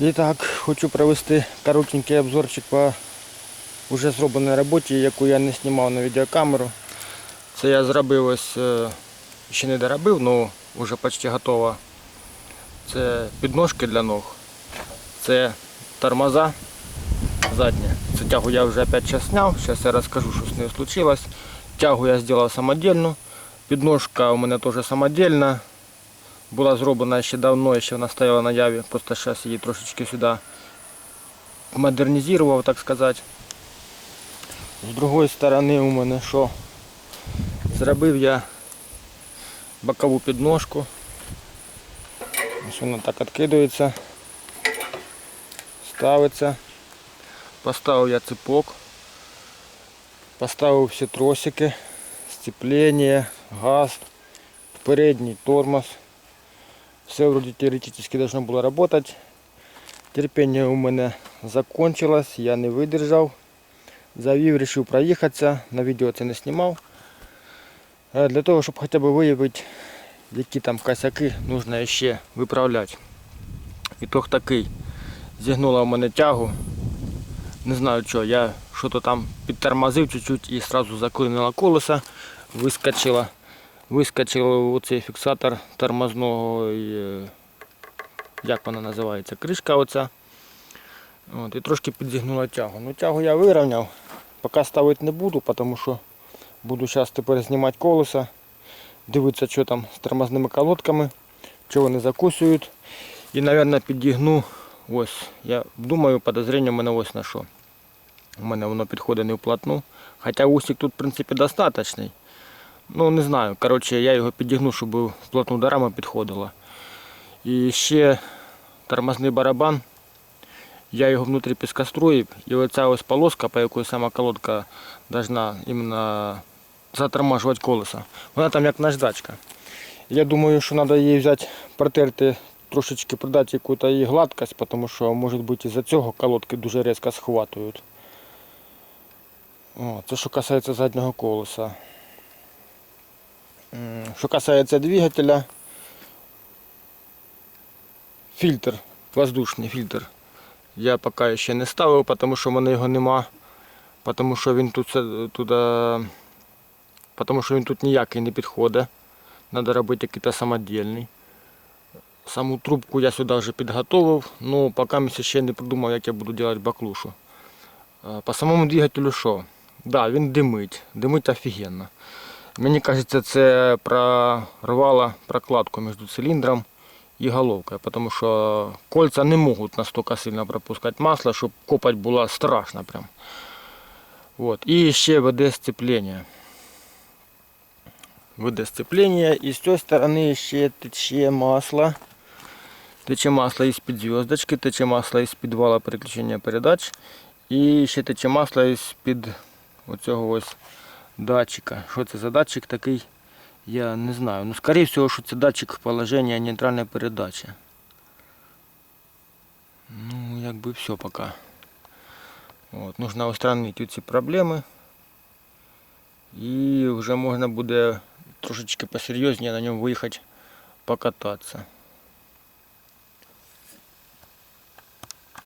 І так, хочу провести коротенький обзорчик по вже зробленій роботі, яку я не знімав на відеокамеру. Це я зробив ось, е, ще не доробив, але вже почти готово. Це підножки для ног. Це тормоза задні. Цю тягу я вже опять час зняв. Зараз я розкажу, що з нею случилось. Тягу я зробив самодільну. Підножка у мене теж самодільна. Була зроблена ще давно, ще вона стояла на яві. Просто зараз її трошечки сюди модернізував, так сказати. З другої сторони у мене що? Зробив я бокову підножку. Ось вона так відкидується, ставиться. Поставив я цепок, поставив всі тросики, сцеплення, газ, передній тормоз. Все вроде теоретически должно было работать. Терпение у мене закончилось, я не видержав. Завів, вирішив проїхатися, на відео це не знімав. Для того, щоб хоча б виявити, які там косяки потрібно ще виправляти. Ітог такий. Зігнула в мене тягу. Не знаю що, я що-то там підтормозив чуть-чуть і одразу заклинило колеса, вискочила. Вискочив оцей фіксатор тормозного, е, як вона називається, кришка оця. От, і трошки підзігнула тягу. Ну тягу я вирівняв, поки ставити не буду, тому що буду зараз тепер знімати колеса, дивитися, що там з тормозними колодками, що вони закусують. І, мабуть, підігну ось. Я думаю, подозріння у мене ось на що. У мене воно підходить не вплотну. Хоча усик тут, в принципі, достаточний. Ну, не знаю. Коротше, я його підігну, щоб вплотну до рами підходило. І ще тормозний барабан. Я його внутрі піскоструїв. І оця ось полоска, по якій сама колодка должна іменно затормажувати колеса. Вона там як наждачка. Я думаю, що треба її взяти, протерти, трошечки придати якусь її гладкость, тому що, може бути, із-за цього колодки дуже різко схватують. О, це що касається заднього колеса. М, Що касається двигателя, фільтр, воздушний фільтр. Я поки ще не ставив, тому що в мене його нема. Тому що він тут все- туди, тому що він тут ніякий не підходить. Треба робити якийсь самодільний. Саму трубку я сюди вже підготовив, але поки я ще не придумав, як я буду робити баклушу. Е, По самому двигателю що? Да, він димить, димить офігенно. Мені кажеться, це прорвало прокладку між циліндром і головкою, тому що кольця не можуть настільки сильно пропускати масло, щоб копать була страшна прям. Вот. І ще веде сцеплення. Веде сцеплення і з цієї сторони ще тече масло. Тече масло із-під зв'язочки, тече масло із-під вала переключення передач. І ще тече масло із-під оцього ось датчика. Що це за датчик такий? Я не знаю. Ну, скоріше всього, що це датчик положення нейтральної передачі. Ну, якби все поки. От, нужно устранити ці проблеми. І вже можна буде трошечки посерйозніше на ньому виїхати покататися.